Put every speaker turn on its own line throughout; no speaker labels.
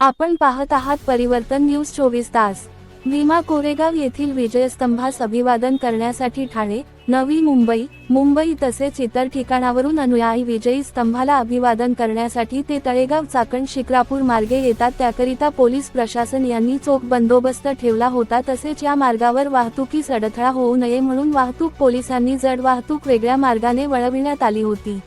आपण पाहत आहात परिवर्तन न्यूज चोवीस तास. भीमा कोरेगाव येथील विजयस्तंभास अभिवादन करण्यासाठी ठाणे नवी मुंबई मुंबई तसेच इतर ठिकाणावरून अनुयायी विजयी स्तंभाला अभिवादन करण्यासाठी ते तळेगाव चाकण शिक्रापूर मार्गे येतात. त्याकरिता पोलीस प्रशासन यांनी चोख बंदोबस्त ठेवला होता. तसेच या मार्गावर वाहतुकीस अडथळा होऊ नये म्हणून वाहतूक पोलिसांनी जड वाहतूक वेगळ्या मार्गाने वळविण्यात आली होती.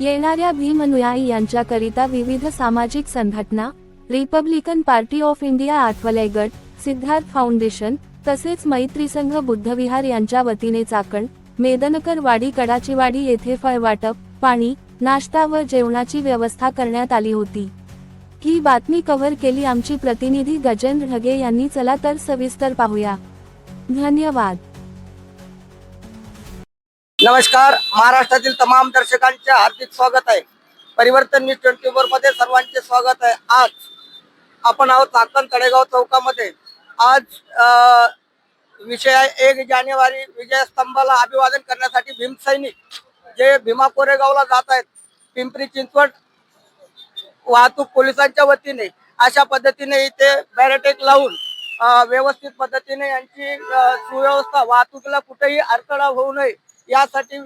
येणाऱ्या भीम अनुयायी यांच्याकरिता विविध सामाजिक संघटना Republican party of India Athawale गट सिद्धार्थ फाउंडेशन तसेच मैत्री संघ बुद्धविहार यांच्या वतीने चाकण मेदनकर वाडी कडाचीवाडी येथे फळ वाटप पाणी नाश्ता व जेवणाची व्यवस्था करण्यात आली होती. ही बातमी कव्हर केली आमची प्रतिनिधी गजेंद्र ढगे यांनी. चला तर सविस्तर पाहूया. धन्यवाद.
नमस्कार महाराष्ट्रातील तमाम दर्शकांचे हार्दिक स्वागत आहे. परिवर्तन न्यूज ट्वेंटी फोरमध्ये सर्वांचे स्वागत आहे. आज आपण आहोत चाकण तळेगाव चौकामध्ये. आज विषय एक जानेवारी विजयस्तंभाला अभिवादन करण्यासाठी भीमसैनिक जे भीमा कोरेगावला जात आहेत पिंपरी चिंचवड वाहतूक पोलिसांच्या वतीने अशा पद्धतीने इथे बॅरेटेक लावून व्यवस्थित पद्धतीने यांची सुव्यवस्था वाहतुकीला कुठेही अडथळा होऊ नये यासाठी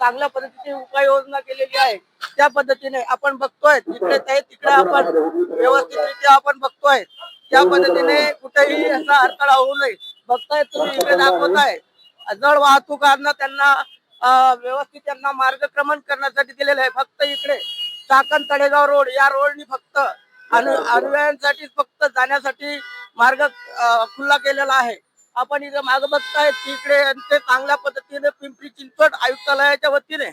चांगल्या पद्धतीची उपाययोजना केलेली आहे. त्या पद्धतीने आपण बघतोय तिकडे ते तिकडे आपण व्यवस्थितरित्या आपण बघतोय. त्या पद्धतीने कुठेही असा अडथळा होऊ नये. बघताय तुम्ही इकडे दाखवताय. जड वाहतुकांना त्यांना व्यवस्थित त्यांना मार्गक्रमण करण्यासाठी दिलेलं आहे. फक्त इकडे चाकण तळेगाव रोड या रोडनी फक्त अनु अनुयायांसाठी फक्त जाण्यासाठी मार्ग खुला केलेला आहे. आपण इथे माग बघताय तिकडे ते चांगल्या पद्धतीने पिंपरी चिंचवड आयुक्तालयाच्या वतीने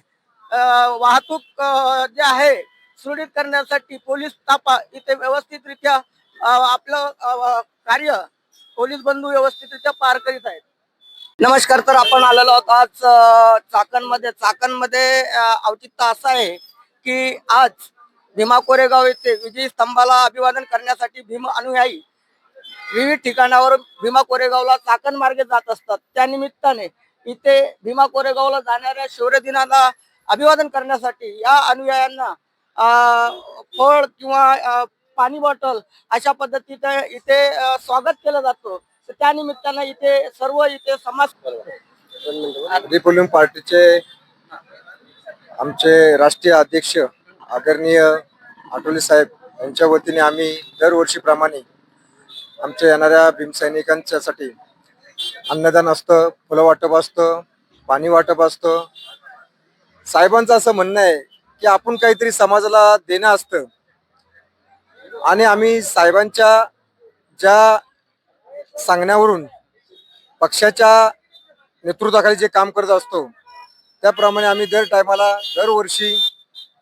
वाहतूक जे आहे सुरळीत करण्यासाठी पोलीस तापा इथे व्यवस्थितरित्या आपलं कार्य पोलीस बंधू व्यवस्थितरित्या पार करीत आहेत. नमस्कार तर आपण आलेलो आहोत आज चाकणमध्ये. चाकणमध्ये औचित्य असं आहे की आज भीमा कोरेगाव येथे विजयी स्तंभाला अभिवादन करण्यासाठी भीम अनुयायी विविध ठिकाणावर भीमा कोरेगावला चाकण मार्गे जात असतात. त्या निमित्ताने इथे भीमा कोरेगावला जाणाऱ्या शौर्य दिनाला अभिवादन करण्यासाठी या अनुयायांना फळ किंवा पाणी बॉटल अशा पद्धतीचं इथे स्वागत केलं जातो. त्या निमित्तानं इथे सर्व इथे समाज
रिपब्लिक पार्टीचे आमचे राष्ट्रीय अध्यक्ष आदरणीय आठवले साहेब यांच्या वतीने आम्ही दरवर्षीप्रमाणे आमच्या येणाऱ्या भीमसैनिकांच्यासाठी अन्नदान असतं फुलं वाटप असतं पाणी वाटप असतं. साहेबांचं असं म्हणणं आहे की आपण काहीतरी समाजाला देणं असतं. आणि आम्ही साहेबांच्या ज्या सांगण्यावरून पक्षाच्या नेतृत्वाखाली जे काम करत असतो त्याप्रमाणे आम्ही दर टायमाला दरवर्षी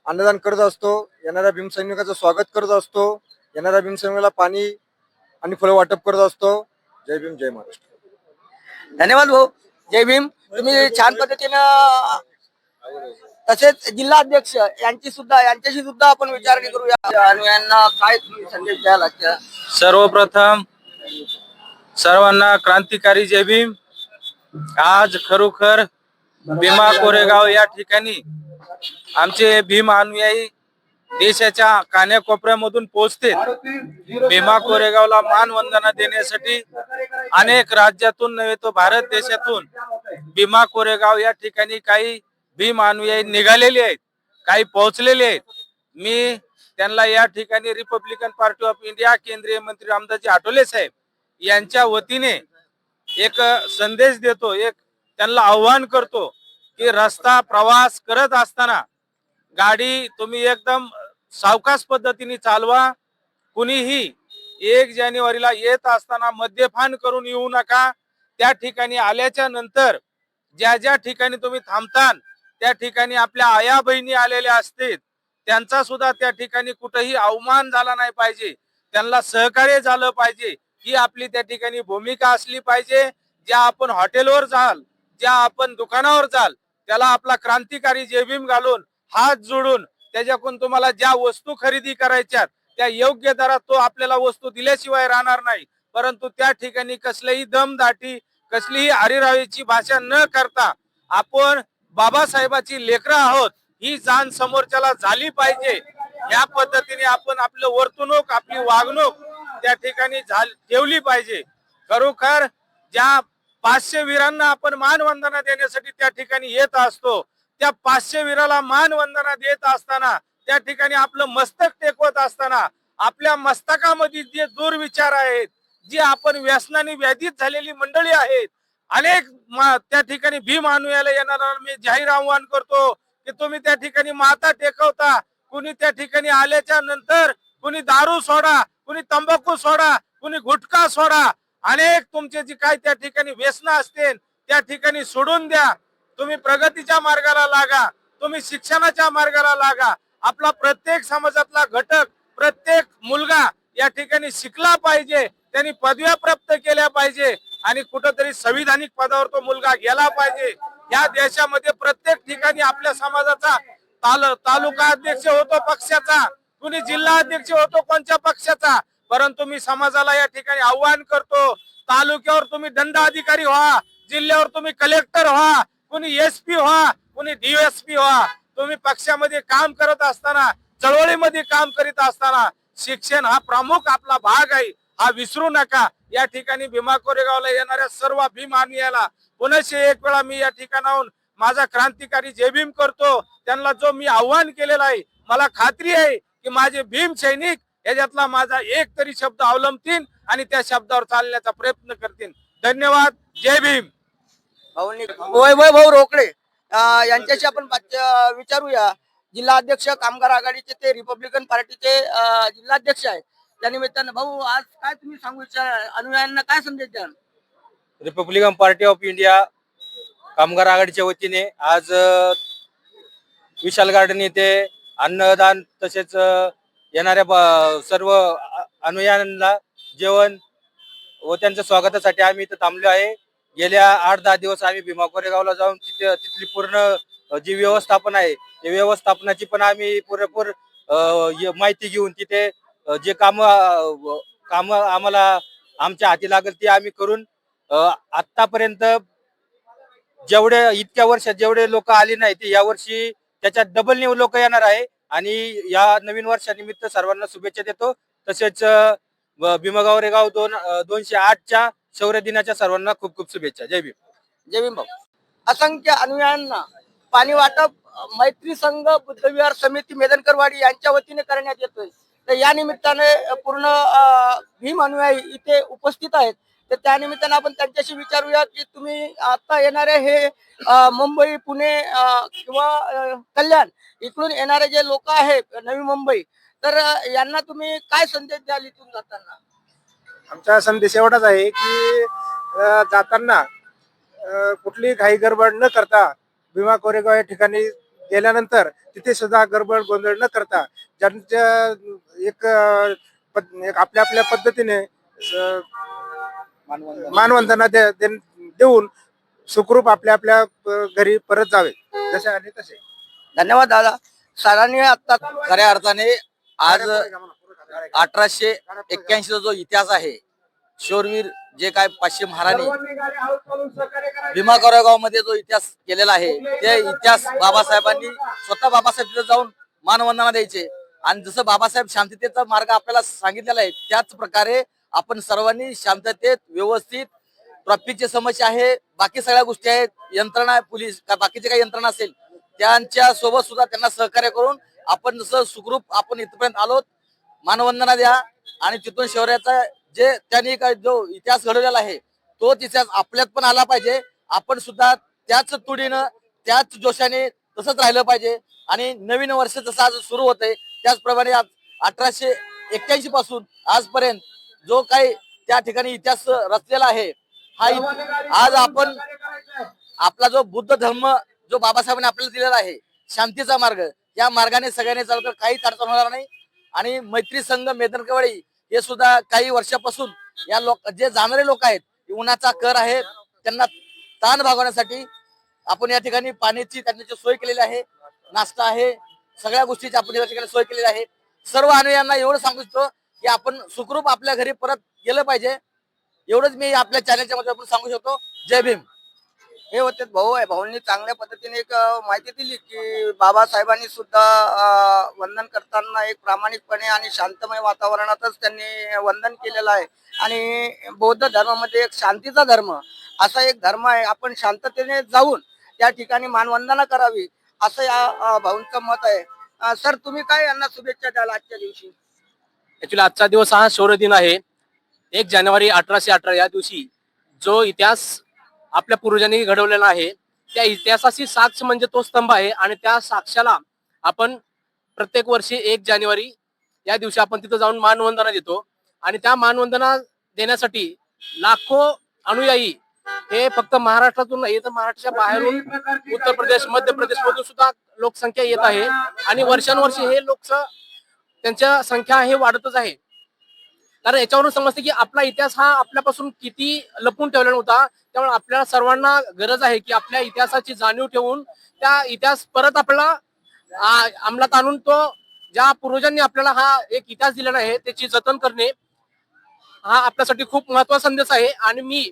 अन्नदान करत असतो. येणाऱ्या भीमसैनिकाचं स्वागत करत असतो. येणाऱ्या भीमसैनिकाला पाणी आणि फळं वाटप करत असतो. जय भीम जय महाराष्ट्र.
धन्यवाद भाऊ. जय भीम. तुम्ही छान पद्धतीनं तसेच जिल्हा अध्यक्ष यांची सुद्धा यांच्याशी सुद्धा आपण विचारणी करूया. अनुयांना काय तुम्ही संदेश आजच्या?
सर्वप्रथम सर्वांना क्रांतिकारी जय भीम. आज खरोखर भीमा कोरेगाव या ठिकाणी आमचे भीम अनुयायी देशाच्या कान्याकोपऱ्यामधून पोहोचते भीमा कोरेगावला मानवंदना देण्यासाठी अनेक राज्यातून नव्हे तो भारत देशातून भीमा कोरेगाव या ठिकाणी काही भीम अनुयायी निघालेले आहेत काही पोहोचलेले आहेत. मी त्यांना या ठिकाणी रिपब्लिकन पार्टी ऑफ इंडिया केंद्रीय मंत्री रामदासजी आठवले साहेब यांच्या वतीने एक संदेश देतो एक त्यांना आव्हान करतो की रस्ता प्रवास करत असताना गाडी तुम्ही एकदम सावकाश पद्धतीने चालवा. कुणीही एक जानेवारीला येत असताना मद्यपान करून येऊ नका. त्या ठिकाणी आल्याच्यानंतर ज्या ज्या ठिकाणी तुम्ही थांबतान त्या ठिकाणी आपल्या आया बहिणी आलेल्या असतील त्यांचा सुद्धा त्या ठिकाणी कुठेही अवमान झाला नाही पाहिजे. त्यांना सहकार्य झालं पाहिजे. ही आपली त्या ठिकाणी भूमिका असली पाहिजे. ज्या आपण हॉटेलवर जाल ज्या आपण दुकानावर जाल त्याला आपला क्रांतिकारी जेबीम घालून हात जोडून त्याच्याकडून तुम्हाला ज्या वस्तू खरेदी करायच्या त्या योग्य दरात तो आपल्याला वस्तू दिल्याशिवाय राहणार नाही. परंतु त्या ठिकाणी कसलीही दमदाटी कसलीही हरिरावीची भाषा न करता आपण बाबासाहेबाची लेकरं आहोत ही जाण समोरच्याला झाली पाहिजे. या पद्धतीने आपण आपलं वर्तणूक आपली वागणूक त्या ठिकाणी ठेवली पाहिजे. खरोखर ज्या पाचशे वीरांना आपण मानवंदना देण्यासाठी त्या ठिकाणी येत असतो त्या पाचशे वीराला मानवंदना देत असताना त्या ठिकाणी आपलं मस्तक टेकवत असताना आपल्या मस्तकामध्ये जे दुर्विचार आहेत जी आपण व्यसनाने व्याधीत झालेली मंडळी आहेत अनेक त्या ठिकाणी भीम अनुयाला येणारा मी जाहीर आव्हान करतो की तुम्ही त्या ठिकाणी माता टेकवता कुणी त्या ठिकाणी आल्याच्यानंतर कुणी दारू सोडा कुणी तंबाखू सोडा कुणी गुटखा सोडा अनेक तुमचे जी काय त्या ठिकाणी व्यसन असतील त्या ठिकाणी सोडून द्या. तुम्ही प्रगतीच्या मार्गाला लागा तुम्ही शिक्षणाच्या मार्गाला लागा. आपला प्रत्येक समाजातला घटक प्रत्येक मुलगा या ठिकाणी शिकला पाहिजे त्यांनी पदव्या प्राप्त केल्या पाहिजे आणि कुठंतरी संविधानिक पदावर तो मुलगा गेला पाहिजे. या देशामध्ये प्रत्येक ठिकाणी आपल्या समाजाचा ताल तालुका अध्यक्ष होतो पक्षाचा कुणी जिल्हा अध्यक्ष होतो कोणत्या पक्षाचा? परंतु मी समाजाला या ठिकाणी आव्हान करतो तालुक्यावर तुम्ही दंड अधिकारी व्हा जिल्ह्यावर तुम्ही कलेक्टर व्हा कुणी एसपी व्हा कुणी डीएसपी व्हा. तुम्ही पक्षामध्ये काम करत असताना चळवळीमध्ये काम करीत असताना शिक्षण हा प्रमुख आपला भाग आहे. हा विसरू नका. या ठिकाणी भीमा कोरेगावला येणाऱ्या सर्व भीम अनुयाला एक वेळा मी या ठिकाणाहून माझा क्रांतिकारी जे भीम करतो त्यांना जो मी आव्हान केलेला आहे मला खात्री आहे की माझे भीम सैनिक याच्यातला माझा एक तरी शब्द अवलंबतील आणि त्या शब्दावर चालण्याचा प्रयत्न करतील. धन्यवाद. जय भीम.
वैभव भाऊ रोकडे. यांच्याशी आपण विचारूया. जिल्हा अध्यक्ष कामगार आघाडीचे ते रिपब्लिकन पार्टीचे जिल्हाध्यक्ष आहेत. त्या निमित्तानं भाऊ आज काय तुम्ही सांगू इच्छा अनुयायांना काय संदेश द्याल?
रिपब्लिकन पार्टी ऑफ इंडिया कामगार आघाडीच्या वतीने आज विशाल गार्डन येथे अन्नदान तसेच येणाऱ्या सर्व अनुयायांना जेवण व त्यांच्या स्वागतासाठी आम्ही इथं थांबलो आहे. गेल्या आठ दहा दिवस आम्ही भीमा कोरेगावला जाऊन तिथे तिथली पूर्ण जी व्यवस्थापन आहे ते व्यवस्थापनाची पण आम्ही पुरेपूर माहिती घेऊन तिथे जे काम काम आम्हाला आमच्या हाती लागेल ते आम्ही करून आतापर्यंत जेवढे इतक्या वर्षात जेवढे लोक आले नाही ते या वर्षी त्याच्यात डबल लोक येणार आहे. आणि या नवीन वर्षानिमित्त सर्वांना शुभेच्छा देतो. तसेच भीमगाव रेगाव दोन दोनशे आठच्या शौर्य दिनाच्या सर्वांना खूप खूप शुभेच्छा. जय भीम.
जय भीम भाऊ. असंख्य अनुयायांना पाणी वाटप मैत्री संघ बुद्धविहार समिती मेदनकरवाडी यांच्या वतीने करण्यात येतोय. तर या निमित्ताने पूर्ण भीम अनुयायी इथे उपस्थित आहेत. तर त्यानिमित्तानं आपण त्यांच्याशी विचारूया की तुम्ही आता येणारे हे मुंबई पुणे किंवा कल्याण इकडून येणारे जे लोक आहेत नवी मुंबई तर यांना तुम्ही काय संदेश द्याल इथून जाताना?
आमचा संदेश एवढाच आहे की अं, जाताना अं, कुठली घाई गडबड न करता भीमा कोरेगाव या ठिकाणी गेल्यानंतर तिथे सुद्धा गडबड गोंधळ न करता ज्यांच्या एक अं, पद- एक आपल्या आपल्या पद्धतीने अं, मानवंदना दे- देऊन सुखरूप आपल्या आपल्या अं, घरी परत जावे. जसे आले तसे.
धन्यवाद दादा. सरांनी आता
खऱ्या अर्थाने आज अठराशे एक्क्याऐंशी चा जो इतिहास आहे शोरवीर जे काय पाचशे महाराणी भीमा कोरेगावमध्ये जो इतिहास केलेला आहे ते इतिहास बाबासाहेबांनी स्वतः बाबासाहेब तिथे जाऊन मानवंदना द्यायचे. आणि जसं बाबासाहेब शांततेचा मार्ग आपल्याला सांगितलेला आहे त्याच प्रकारे आपण सर्वांनी शांततेत व्यवस्थित ट्रॉफिकची समस्या आहे बाकी सगळ्या गोष्टी आहेत यंत्रणा पोलीस का बाकीचे काही यंत्रणा असेल त्यांच्यासोबत सुद्धा त्यांना सहकार्य करून आपण जसं सुखरूप आपण इथपर्यंत आलो मानवंदना द्या आणि तिथून शौर्याचा जे त्यांनी जो इतिहास घडवलेला आहे तोच इतिहास आपल्यात पण आला पाहिजे. आपण सुद्धा त्याच तुडीनं त्याच जोशाने तसंच राहिलं पाहिजे. आणि नवीन वर्ष जसं आज सुरू होतंय त्याचप्रमाणे आज अठराशे एक्क्याऐंशी पासून आजपर्यंत जो काही त्या ठिकाणी इतिहास रचलेला आहे हा आज आपण आपला जो बुद्ध धर्म जो बाबासाहेबांनी आपल्याला दिलेला आहे शांतीचा मार्ग या मार्गाने सगळ्यांनी चाललं तर काहीच अडचण होणार नाही. आणि मैत्री संघ मेदनकवाडी हे सुद्धा काही वर्षापासून या लोक जे जाणारे लोक आहेत उन्हाचा कर आहे. त्यांना ताण भागवण्यासाठी आपण या ठिकाणी पाण्याची त्यांची सोय केलेली आहे. नाश्ता आहे. सगळ्या गोष्टीची आपण या ठिकाणी सोय केलेली आहे. सर्व अनुयांना एवढं सांगू इच्छितो की आपण सुखरूप आपल्या घरी परत गेलं पाहिजे. एवढंच मी आपल्या चॅनलच्या मध्ये आपण सांगू शकतो. जय भीम.
हे होते. भाऊ आहे. भाऊंनी चांगल्या पद्धतीने एक माहिती दिली की बाबासाहेबांनी सुद्धा वंदन करताना एक प्रामाणिकपणे आणि शांतमय वातावरणातच त्यांनी वंदन केलेलं आहे. आणि बौद्ध धर्मामध्ये एक शांतीचा धर्म असा एक धर्म आहे. आपण शांततेने जाऊन त्या ठिकाणी मानवंदना करावी असं या भाऊंचं मत आहे. सर तुम्ही काय यांना शुभेच्छा द्याल आजच्या दिवशी?
ऍक्च्युली आजचा दिवस हा शौर्य दिन आहे. एक जानेवारी अठराशे अठरा या दिवशी जो इतिहास आपल्या पूर्वजांनी घडवलेला आहे. त्या इतिहासाची साक्ष म्हणजे तो स्तंभ आहे आणि त्या साक्षाला आपण प्रत्येक वर्षी एक जानेवारी या दिवशी आपण तिथं जाऊन मानवंदना देतो. आणि त्या मानवंदना देण्यासाठी लाखो अनुयायी हे फक्त महाराष्ट्रातून नाही तर महाराष्ट्राच्या बाहेरून उत्तर प्रदेश मध्य प्रदेश मधून सुद्धा लोकसंख्या येत आहे. आणि वर्षानुवर्षी हे लोक त्यांच्या संख्या हे वाढतच आहे. कारण याच्यावरून समजते की आपला इतिहास हा आपल्यापासून किती लपून ठेवलेला होता. त्यामुळे आपल्याला सर्वांना गरज आहे की आपल्या इतिहासाची जाणीव ठेवून त्या इतिहास परत आपला अंमलात आणून तो ज्या पूर्वजांनी आपल्याला हा एक इतिहास दिलेला आहे त्याची जतन करणे हा आपल्यासाठी खूप महत्त्वाचा संदेश आहे. आणि मी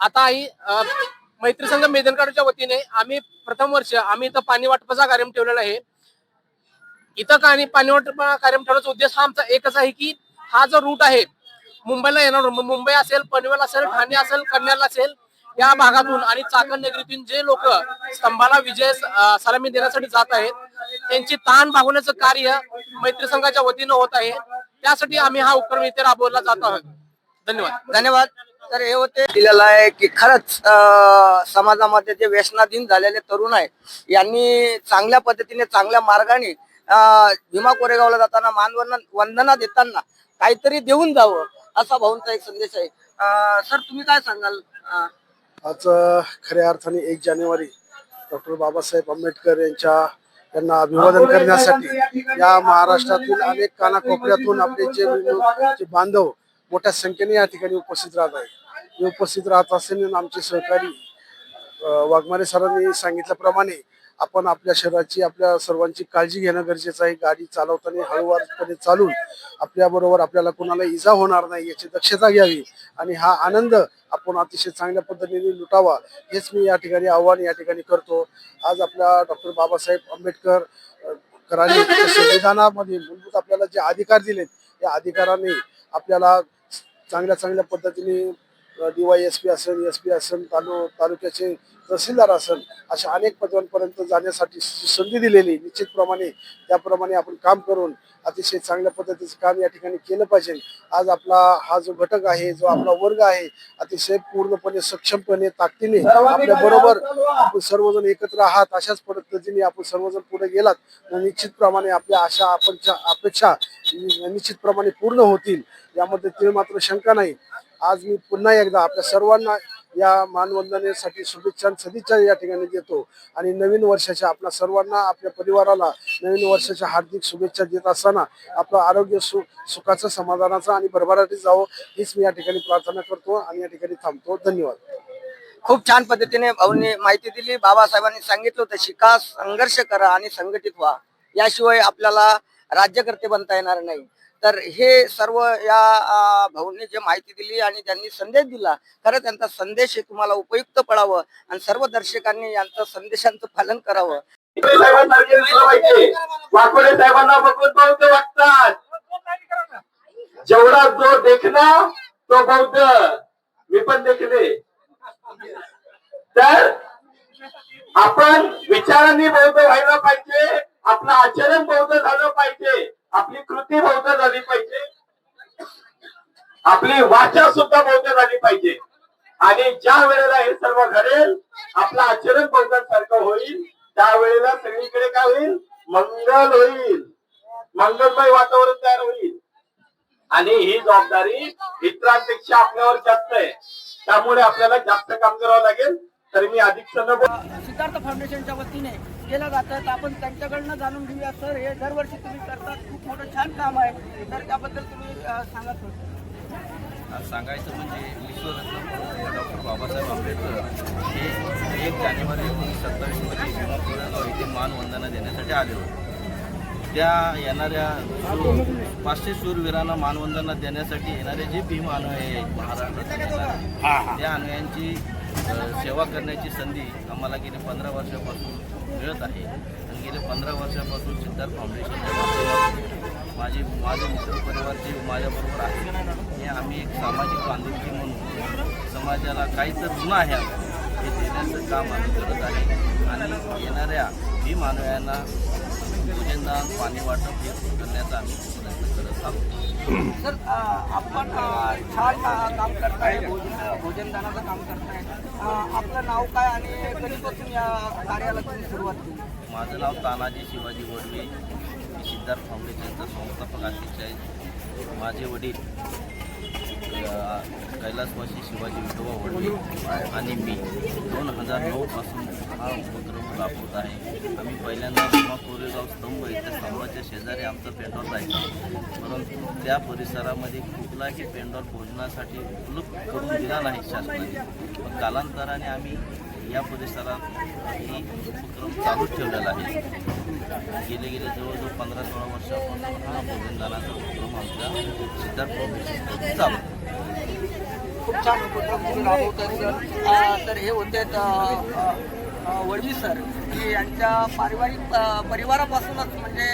आता ही मैत्री संघ मेदनकाडच्या वतीने आम्ही प्रथम वर्ष आम्ही इथं पाणी वाटपाचा कार्यक्रम ठेवलेला आहे. इथं का आणि पाणी वाटपा कार्यक्रम ठेवण्याचा उद्देश हा आमचा एकच आहे की हा जो रूट आहे मुंबईला येणार मुंबई असेल पनवेल असेल ठाणे असेल कन्याल असेल या भागातून आणि चाकण नगरीतून जे लोक स्तंभाला विजय सलामी देण्यासाठी जात आहेत त्यांची ताण भागवण्याचं कार्य मैत्री संघाच्या वतीनं होत आहे. त्यासाठी आम्ही हा उपक्रम इथे राबवला जात आहोत. धन्यवाद.
धन्यवाद. तर हे होते दिलेलं आहे की खरंच अं, समाजामध्ये जे व्यसनाधीन झालेले तरुण आहे यांनी चांगल्या पद्धतीने चांगल्या मार्गाने भीमा कोरेगावला जाताना मानवंदना वंदना देताना काहीतरी देऊन जावं असा भाऊंचा एक संदेश आहे. सर तुम्ही काय सांगाल? अं,
आज अ, खऱ्या अर्थाने एक जानेवारी डॉक्टर बाबासाहेब आंबेडकर यांच्या यांना अभिवादन करण्यासाठी या महाराष्ट्रातील अनेक कानाकोपऱ्यातून आपले जे जे बांधव मोठ्या संख्येने या ठिकाणी उपस्थित राहत आहेत. हे उपस्थित राहत असताना आमचे सहकारी अ, वाघमारे सरांनी सांगितल्याप्रमाणे आपण आपल्या शरीराची आपल्या सर्वांची काळजी घेणं गरजेचं आहे. गाडी चालवताना हळूवारपणे चालून आपल्याबरोबर आपल्याला कोणाला इजा होणार नाही याची दक्षता घ्यावी आणि हा आनंद आपण अतिशय चांगल्या पद्धतीने लुटावा हेच मी या ठिकाणी आव्हान या ठिकाणी करतो. आज आपल्या डॉक्टर बाबासाहेब आंबेडकर अ, संविधानामध्ये मूलभूत आपल्याला जे अधिकार दिलेत या अधिकाराने आपल्याला चांगल्या चांगल्या पद्धतीने डीवाय एस पी असेल एस पी असेल तालु तालुक्याचे तहसीलदार असेल अशा अनेक पदांपर्यंत जाण्यासाठी संधी दिलेली निश्चितप्रमाणे त्याप्रमाणे आपण काम करून अतिशय चांगल्या पद्धतीचं काम या ठिकाणी केलं पाहिजे. आज आपला हा जो घटक आहे जो आपला वर्ग आहे अतिशय पूर्णपणे सक्षमपणे ताकदीने आपल्या बरोबर आपण सर्वजण एकत्र आहात अशाच पद्धतीने आपण सर्वजण पुढे गेलात तर निश्चितप्रमाणे आपल्या आशा आपण अपेक्षा निश्चितप्रमाणे पूर्ण होतील. यामध्ये ते मात्र शंका नाही. आज मी पुन्हा एकदा आपल्या सर्वांना या मानवंदनेसाठी शुभेच्छा सदिच्छा या ठिकाणी देतो. आणि नवीन वर्षाच्या आपल्या सर्वांना आपल्या परिवाराला नवीन वर्षाच्या हार्दिक शुभेच्छा देत असताना आपलं आरोग्य सु सुखाचं समाधानाचं आणि भरभराटी जावं हीच मी या ठिकाणी प्रार्थना करतो आणि या ठिकाणी थांबतो. धन्यवाद.
खूप छान पद्धतीने भाऊंनी माहिती दिली. बाबासाहेबांनी सांगितलं होतं शिका संघर्ष करा आणि संघटित व्हा. याशिवाय आपल्याला राज्यकर्ते बनता येणार नाही. तर हे सर्व या भाऊंनी जे माहिती दिली आणि त्यांनी संदेश दिला खरं त्यांचा संदेश हे तुम्हाला उपयुक्त पडावं आणि सर्व दर्शकांनी यांचं संदेशांचं पालन करावं.
पाहिजे वाकोडे साहेबांना बौद्ध वाटतात. जेवढा जो देखना तो बौद्ध. मी पण देखले. तर आपण विचारांनी बौद्ध व्हायला पाहिजे आपलं आचरण बौद्ध झालं पाहिजे. आपली कृती बौद्ध झाली पाहिजे. आपली वाचा सुद्धा बौद्ध झाली पाहिजे. आणि ज्या वेळेला हे सर्व घडेल आपलं आचरण बौद्धांसारखं होईल. त्यावेळेला सगळीकडे काय होईल? मंगल होईल. मंगलमय वातावरण तयार होईल. आणि ही जबाबदारी इतरांपेक्षा आपल्यावर जास्त आहे. त्यामुळे आपल्याला जास्त काम करावं लागेल. तर मी अधिक
सिद्धार्थ फाउंडेशनच्या वतीने केलं जातं. तर आपण त्यांच्याकडनं जाणून घेऊया सर हे दरवर्षी तुम्ही करतात. खूप मोठं छान काम आहे. तर त्याबद्दल तुम्ही अं, सांगा थोडं
आज सांगायचं म्हणजे विश्वरत्न डॉक्टर बाबासाहेब आंबेडकर हे एक जानेवारी एकोणीसशे सत्तावीसमध्ये भीमा कोरेगाव येथे मानवंदना देण्यासाठी आले होते. त्या येणाऱ्या पाचशे शूरवीरांना मानवंदना देण्यासाठी येणारे जे भीम अनुयायी आहेत महाराष्ट्रात त्या अनुयायांची
सेवा करण्याची संधी आम्हाला गेली पंधरा वर्षापासून मिळत आहे. आणि गेले पंधरा वर्षापासून सिद्धार्थ फाउंडेशनच्या माझे माझे माझे मित्रपरिवार जे माझ्याबरोबर आहे हे आम्ही एक सामाजिक बांधिलकी म्हणून समाजाला काही तर गुन्हा आहे हे देण्याचं काम आम्ही करत आहे. आणि येणाऱ्या भीम मानव्यांना योजना पाणी वाटप हे करण्याचा आम्ही प्रयत्न करत आहोत.
सर आपण छान काम करताय भोजन भोजनदानाचं काम करताय. आपलं नाव काय आणि कधीपासून या कार्याला तुम्ही सुरुवात केली?
माझं नाव तानाजी शिवाजी वडवे मी सिद्धार्थ फाउंडेशनचा संस्थापक अध्यक्ष आहे. माझे वडील कैलासवासी शिवाजी विठोबा वडवे आणि मी. दोन हजार नऊपासून हा उपक्रम राबवत आहे. आम्ही पहिल्यांदा भीमा कोरेगाव स्तंभ इथे स्तंभाच्या शेजारी आमचा पेंडॉल राहायचा परंतु त्या परिसरामध्ये कुठलाही पेंडॉल भोजनासाठी उपलब्ध करून दिला नाही शासनाने. पण कालांतराने आम्ही या परिसरात ही उपक्रम चालूच ठेवलेला आहे. गेले गेले जवळजवळ पंधरा सोळा वर्षापासून हा भोजनदानाचा उपक्रम आमच्या सिद्धार्थ चालू आहे.
खूप छान उपक्रम तुम्ही तर हे होते अ, वडवी सर. की यांच्या पारिवारिक परिवारापासूनच म्हणजे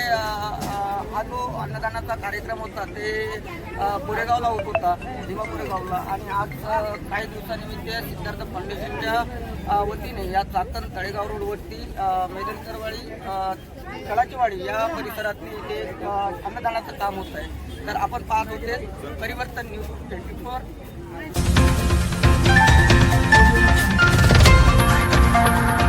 हा जो अन्नदानाचा कार्यक्रम होता ते पुरेगावला होत होता दिवा कोरेगावला. आणि आज काही दिवसानिमित्त सिद्धार्थ फाउंडेशनच्या वतीने या चाकण तळेगाव रोडवरती मेदनकरवाडी कळाचीवाडी या परिसरातली ते अन्नदानाचं काम होत आहे तर आपण पाहत होते Parivartan news twenty four. Thank you.